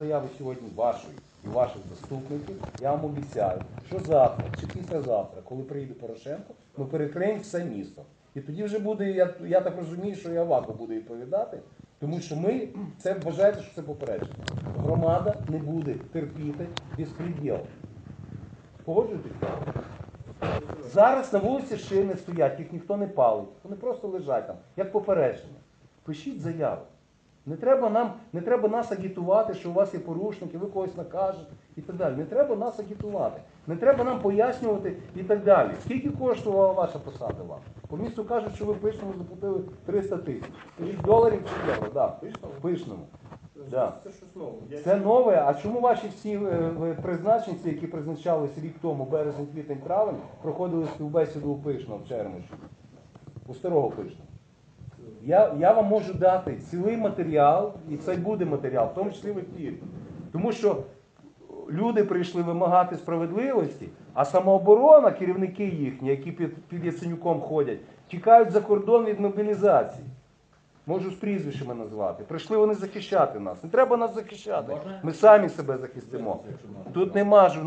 Заяви сьогодні вашої і ваших заступників. Я вам обіцяю, що завтра чи післязавтра, коли прийде Порошенко, ми перекриємо все місто. І тоді вже буде, я, я так розумію, що і Авако буде відповідати, тому що ми це вважаєте, що це попередження. Громада не буде терпіти безпреділ. Погоджуєтесь? Зараз на вулиці шини стоять, їх ніхто не палить. Вони просто лежать там, як попередження. Пишіть заяву. Не треба нам, не треба нас агітувати, що у вас є порушники, ви когось накажете і так далі. Не треба нас агітувати. Не треба нам пояснювати і так далі. Скільки коштувала ваша посада вам? По місту кажуть, що ви пишному заплатили 300 тисяч. Доларів чи євро? Да. Пишному. Да. Це щось нове. Це нове. А чому ваші всі е, призначенці, які призначались рік тому, березень, квітень, травень, проходили співбесіду у Пишного в Чермиші? У старого Пишного? Я, я вам можу дати цілий матеріал, і це буде матеріал, в тому числі в ефірі. Тому що люди прийшли вимагати справедливості, а самооборона, керівники їхні, які під, під Яценюком ходять, тікають за кордон від мобілізації. Можу з прізвищами назвати. Прийшли вони захищати нас. Не треба нас захищати. Ми самі себе захистимо. Тут нема журналістів.